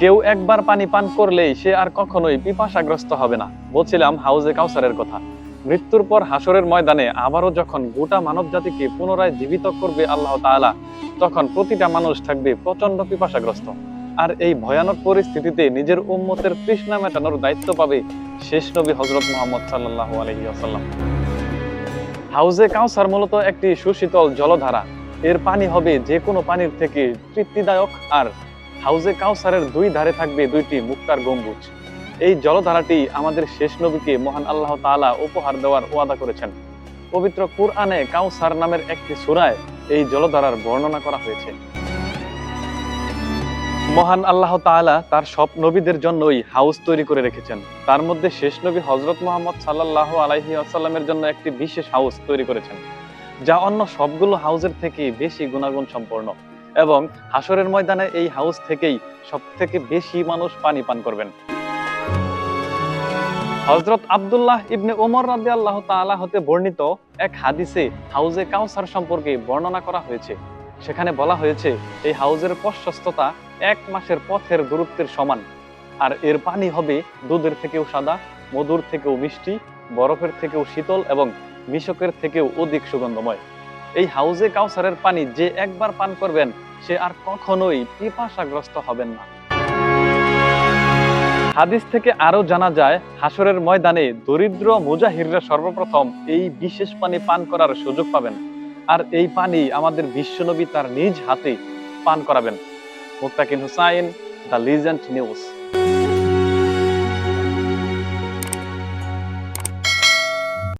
কেউ একবার পানি পান করলেই সে আর কখনোই পিপাসাগ্রস্ত হবে না। বলছিলাম হাউজে কাউসারের কথা। মৃত্যুর পর হাসরের ময়দানে আবারও যখন গোটা মানব জাতিকে পুনরায় জীবিত করবে আল্লাহ তাআলা, তখন প্রতিটা মানুষ থাকবে প্রচণ্ড পিপাসাগ্রস্ত। আর এই ভয়ানক পরিস্থিতিতে নিজের উম্মতের তৃষ্ণা মেটানোর দায়িত্ব পাবে শেষ নবী হজরত মোহাম্মদ সাল্লাহ আলহি আসাল্লাম হাউজে কাউসার মূলত একটি সুশীতল জলধারা। এর পানি হবে যে কোনো পানির থেকে তৃপ্তিদায়ক আর হাউজে কাউসারের দুই ধারে থাকবে দুইটি মুক্তার গম্বুজ। এই জলধারাটি আমাদের শেষ নবীকে মহান আল্লাহ তাআলা উপহার দেওয়ার ওয়াদা করেছেন। পবিত্র কুরআনে কাউসার নামের একটি সূরায় এই জলধারার বর্ণনা করা হয়েছে। মহান আল্লাহ তাআলা তার সব নবীদের জন্যই হাউস তৈরি করে রেখেছেন। তার মধ্যে শেষ নবী হজরত মোহাম্মদ সাল্লাহ আলাইহি আসাল্লামের জন্য একটি বিশেষ হাউস তৈরি করেছেন, যা অন্য সবগুলো হাউসের থেকে বেশি গুণাগুণ সম্পন্ন। এবং হাসরের ময়দানে এই হাউস থেকেই সব থেকে বেশি মানুষ পানি পান করবেন। হজরত আব্দুল্লাহ ইবনে ওমর রাদি আল্লাহ তাআলা হতে বর্ণিত এক হাদিসে হাউজে কাউসার সম্পর্কে বর্ণনা করা হয়েছে। সেখানে বলা হয়েছে, এই হাউজের প্রশস্ততা এক মাসের পথের দূরত্বের সমান। আর এর পানি হবে দুধের থেকেও সাদা, মধুর থেকেও মিষ্টি, বরফের থেকেও শীতল এবং মিশকের থেকেও অধিক সুগন্ধময়। এই হাউজে কাউসারের পানি যে একবার পান করবেন, সে আর কখনোই পিপাসাগ্রস্ত হবেন না। হাদিস থেকে আরও জানা যায় হাসরের ময়দানে দরিদ্র মুজাহিররা সর্বপ্রথম এই বিশেষ পানি পান করার সুযোগ পাবেন। আর এই পানি আমাদের বিশ্বনবী তার নিজ হাতে পান করাবেন। মুত্তাকিন হুসাইন, দ্য লিজেন্ড নিউজ।